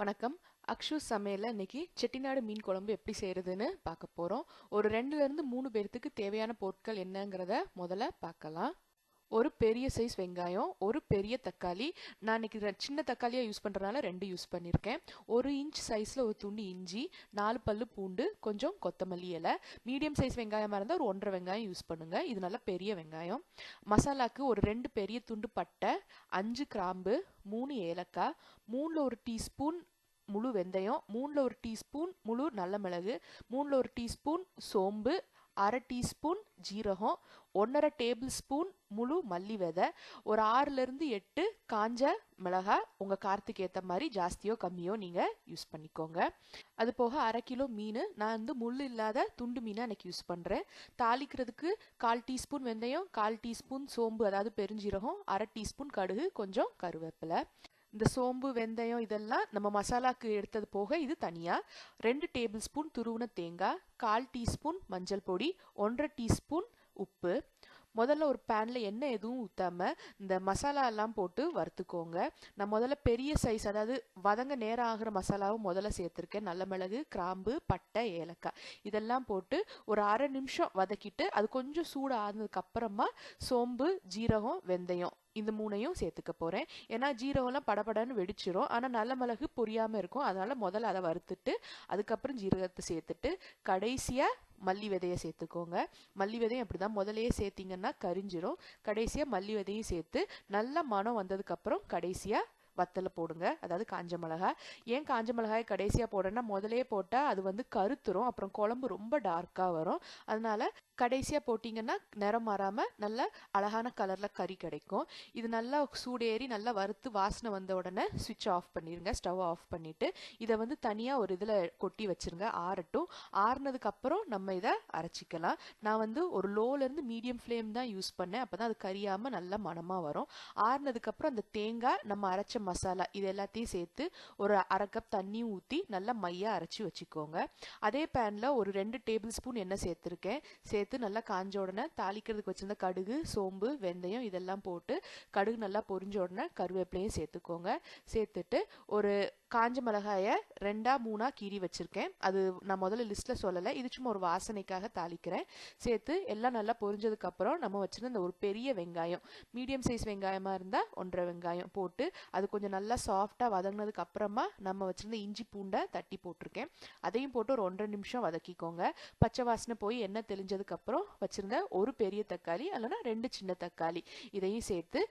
வணக்கம். அக்ஷு சமையலில் இன்னைக்கு செட்டிநாடு மீன் குழம்பு எப்படி செய்கிறதுன்னு பார்க்க போகிறோம் ஒரு ரெண்டுலேருந்து மூணு பேர்த்துக்கு தேவையான பொருட்கள் என்னங்கிறத முதல்ல பார்க்கலாம். ஒரு பெரிய சைஸ் வெங்காயம் ஒரு பெரிய தக்காளி. நான் இன்னைக்கு சின்ன தக்காளியாக யூஸ் பண்ணுறதுனால ரெண்டு யூஸ் பண்ணியிருக்கேன் ஒரு இன்ச் சைஸில் ஒரு துண்டு இஞ்சி நாலு பல்லு பூண்டு கொஞ்சம் கொத்தமல்லி இலை. மீடியம் சைஸ் வெங்காயமாக இருந்தால் ஒரு ஒன்றரை வெங்காயம் யூஸ் பண்ணுங்கள் இது நல்லா பெரிய வெங்காயம். மசாலாக்கு ஒரு ரெண்டு பெரிய துண்டு பட்டை அஞ்சு கிராம்பு மூணு ஏலக்காய் மூணில் ஒரு டீஸ்பூன் முழு வெந்தயம் மூணில் ஒரு டீஸ்பூன் முழு நல்ல மிளகு மூணில் ஒரு டீஸ்பூன் சோம்பு அரை டீஸ்பூன் ஜீரகம் ஒன்றரை டேபிள் ஸ்பூன் முழு மல்லி விதை ஒரு ஆறுலேருந்து எட்டு காஞ்ச மிளகாய் உங்கள் காரத்துக்கு ஏற்ற மாதிரி ஜாஸ்தியோ கம்மியோ நீங்கள் யூஸ் பண்ணிக்கோங்க. அது போக அரை கிலோ மீன் நான் வந்து முள் இல்லாத துண்டு மீனை எனக்கு யூஸ் பண்ணுறேன் தாளிக்கிறதுக்கு கால் டீஸ்பூன் வெந்தயம் கால் டீஸ்பூன் சோம்பு அதாவது பெருஞ்சீரகம் அரை டீஸ்பூன் கடுகு கொஞ்சம் கருவேப்பிலை. இந்த சோம்பு வெந்தயம் இதெல்லாம் நம்ம மசாலாக்கு எடுத்தது போக இது தனியாக ரெண்டு டேபிள் ஸ்பூன் துருவின தேங்காய் கால் டீஸ்பூன் மஞ்சள் பொடி ஒன்றரை டீஸ்பூன் உப்பு. முதல்ல ஒரு பேனில் எண்ணெய் எதுவும் ஊற்றாம இந்த மசாலா எல்லாம் போட்டு வறுத்துக்கோங்க. நான் முதல்ல பெரிய சைஸ் அதாவது வதங்க நேரம் ஆகிற மசாலாவும் முதல்ல சேர்த்துருக்கேன். நல்ல மிளகு கிராம்பு பட்டை ஏலக்காய். இதெல்லாம் போட்டு ஒரு அரை நிமிஷம் வதக்கிட்டு அது கொஞ்சம் சூடு ஆனதுக்கு அப்புறமா சோம்பு ஜீரகம் வெந்தயம் இந்த மூணையும் சேர்த்துக்க போகிறேன் ஏன்னா ஜீரகம்லாம் படபடன்னு வெடிச்சிரும். ஆனால் நல்ல மிளகு பொரியாமல் இருக்கும். அதனால் முதல்ல அதை வறுத்துட்டு அதுக்கப்புறம் ஜீரகத்தை சேர்த்துட்டு கடைசியாக மல்லி விதையை சேர்த்துக்கோங்க. மல்லி விதையும் அப்படி தான் முதலையே சேர்த்திங்கன்னா கரிஞ்சிரும். கடைசியாக மல்லி விதையும் சேர்த்து நல்ல மனம் வந்ததுக்கப்புறம் கடைசியாக வத்தலை போடுங்க. அதாவது காஞ்ச மிளகாய் ஏன் காஞ்ச மிளகாய் கடைசியாக போடுறேன்னா முதலே போட்டால் அது வந்து கருத்துரும். அப்புறம் குழம்பு ரொம்ப டார்க்காக வரும். அதனால் கடைசியாக போட்டிங்கன்னா நிறம் மாறாமல் நல்ல அழகான கலரில் கறி கிடைக்கும். இது நல்லா சூடேறி நல்லா வறுத்து வாசனை வந்த உடனே சுவிட்ச் ஆஃப் பண்ணிடுங்க ஸ்டவ் ஆஃப் பண்ணிவிட்டு இதை வந்து தனியாக ஒரு இதில் கொட்டி வச்சிருங்க. ஆறட்டும். ஆறுனதுக்கப்புறம் நம்ம இதை அரைச்சிக்கலாம். நான் வந்து ஒரு லோலேருந்து மீடியம் ஃப்ளேம் தான் யூஸ் பண்ணேன். அப்போ தான் அது கரியாமல் நல்லா மணமாக வரும். ஆறுனதுக்கப்புறம் அந்த தேங்காய் நம்ம அரைச்ச மசாலா இது எல்லாத்தையும் சேர்த்து ஒரு அரை கப் தண்ணி ஊற்றி நல்லா மையாக அரைச்சி வச்சுக்கோங்க. அதே பேனில் ஒரு ரெண்டு டேபிள் ஸ்பூன் எண்ணெய் சேர்த்துருக்கேன். சேர்த்து நல்லா காஞ்ச உடனே தாளிக்கிறதுக்கு வச்சிருந்த கடுகு சோம்பு வெந்தயம் இதெல்லாம் போட்டு கடுகு நல்லா பொரிஞ்ச உடனே கருவேப்பிலையும் சேர்த்துக்கோங்க. சேர்த்துட்டு ஒரு காஞ்ச மிளகாயை ரெண்டா மூணாக கீறி வச்சுருக்கேன். அது நான் முதல்ல லிஸ்ட்டில் சொல்லலை. இது சும்மா ஒரு வாசனைக்காக தாளிக்கிறேன். சேர்த்து எல்லாம் நல்லா பொரிஞ்சதுக்கப்புறம் நம்ம வச்சுருந்த ஒரு பெரிய வெங்காயம் மீடியம் சைஸ் வெங்காயமாக இருந்தால் ஒன்றரை வெங்காயம் போட்டு அது கொஞ்சம் நல்லா சாஃப்டாக வதங்கினதுக்கு அப்புறமா நம்ம வச்சுருந்த இஞ்சி பூண்டை தட்டி போட்டிருக்கேன். அதையும் போட்டு ஒரு ஒன்றரை நிமிஷம் வதக்கிக்கோங்க. பச்சை வாசனை போய் எண்ணெய் தெளிஞ்சதுக்கப்புறம் வச்சுருந்த ஒரு பெரிய தக்காளி அல்லனா ரெண்டு சின்ன தக்காளி இதையும் சேர்த்து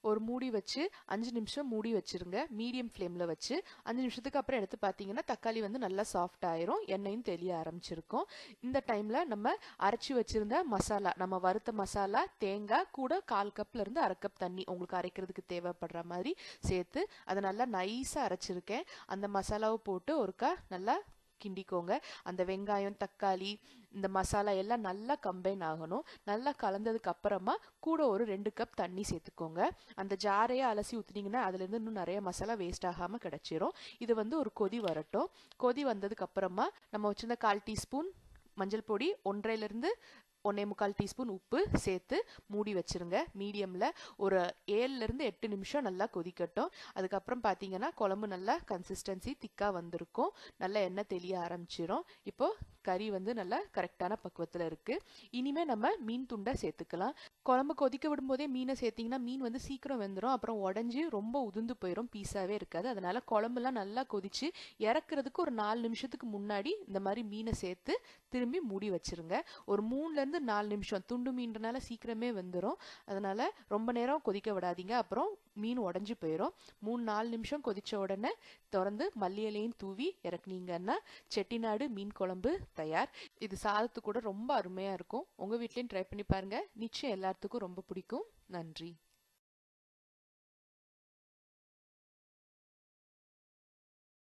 ஒரு மூடி வச்சு அஞ்சு நிமிஷம் மூடி வச்சிருங்க. மீடியம் ஃப்ளேமில் வச்சு அஞ்சு நிமிஷத்துக்கு அப்புறம் எடுத்து பார்த்தீங்கன்னா தக்காளி வந்து நல்லா சாஃப்ட் ஆயிரும். எண்ணெயும் தெளிய ஆரம்பிச்சிருக்கும். இந்த டைமில் நம்ம அரைச்சி வச்சிருந்த மசாலா நம்ம வறுத்த மசாலா தேங்காய் கூட கால் கப்ல இருந்து அரை கப் தண்ணி உங்களுக்கு அரைக்கிறதுக்கு தேவைப்படுற மாதிரி சேர்த்து அதை நல்லா நைஸாக அரைச்சிருக்கேன். அந்த மசாலாவை போட்டு ஒருக்கா நல்லா கிண்டிக்கோங்க. அந்த வெங்காயம் தக்காளி இந்த மசாலா எல்லாம் நல்லா கம்பைன் ஆகணும். நல்லா கலந்ததுக்கு அப்புறமா கூட ஒரு ரெண்டு கப் தண்ணி சேர்த்துக்கோங்க. அந்த ஜாரையே அலசி ஊற்றுனீங்கன்னா அதுலேருந்து இன்னும் நிறைய மசாலா வேஸ்ட் ஆகாமல் கிடச்சிரும். இது வந்து ஒரு கொதி வரட்டும். கொதி வந்ததுக்கு அப்புறமா நம்ம வச்சுருந்த கால் டீஸ்பூன் மஞ்சள் பொடி ஒன்றையிலேருந்து ஒன்றே முக்கால் டீஸ்பூன் உப்பு சேர்த்து மூடி வச்சிருங்க. மீடியமில் ஒரு ஏழுலேருந்து எட்டு நிமிஷம் நல்லா கொதிக்கட்டும். அதுக்கப்புறம் பார்த்தீங்கன்னா குழம்பு நல்லா கன்சிஸ்டன்சி திக்காக வந்திருக்கும். நல்லா எண்ணெய் தெளிய ஆரம்பிச்சிடும் இப்போது கறி வந்து நல்லா கரெக்டான பக்குவத்தில் இருக்குது இனிமே நம்ம மீன் துண்டை சேர்த்துக்கலாம். குழம்பு கொதிக்க விடும்போதே மீனை சேர்த்திங்கன்னா மீன் வந்து சீக்கிரம் வெந்துடும் அப்புறம் உடஞ்சி ரொம்ப உதிர்ந்து போயிடும் பீஸாகவே இருக்காது. அதனால் குழம்புலாம் நல்லா கொதிச்சு இறக்குறதுக்கு ஒரு நாலு நிமிஷத்துக்கு முன்னாடி இந்த மாதிரி மீனை சேர்த்து திரும்பி மூடி வச்சிருங்க. ஒரு மூணுலேருந்து நாலு நிமிஷம். துண்டு மீன்றனால சீக்கிரமே வெந்துடும் அதனால் ரொம்ப நேரம் கொதிக்க விடாதீங்க. அப்புறம் மீன் உடஞ்சி போயிடும் மூணு நாலு நிமிஷம் கொதிச்ச உடனே திறந்து மல்லி இலையும் தூவி இறக்குனீங்கன்னா செட்டிநாடு மீன் குழம்பு தயார். இது சாதத்து கூட ரொம்ப அருமையாக இருக்கும். உங்கள் வீட்லேயும் ட்ரை பண்ணி பாருங்க. நிச்சயம் எல்லாத்துக்கும் ரொம்ப பிடிக்கும். நன்றி.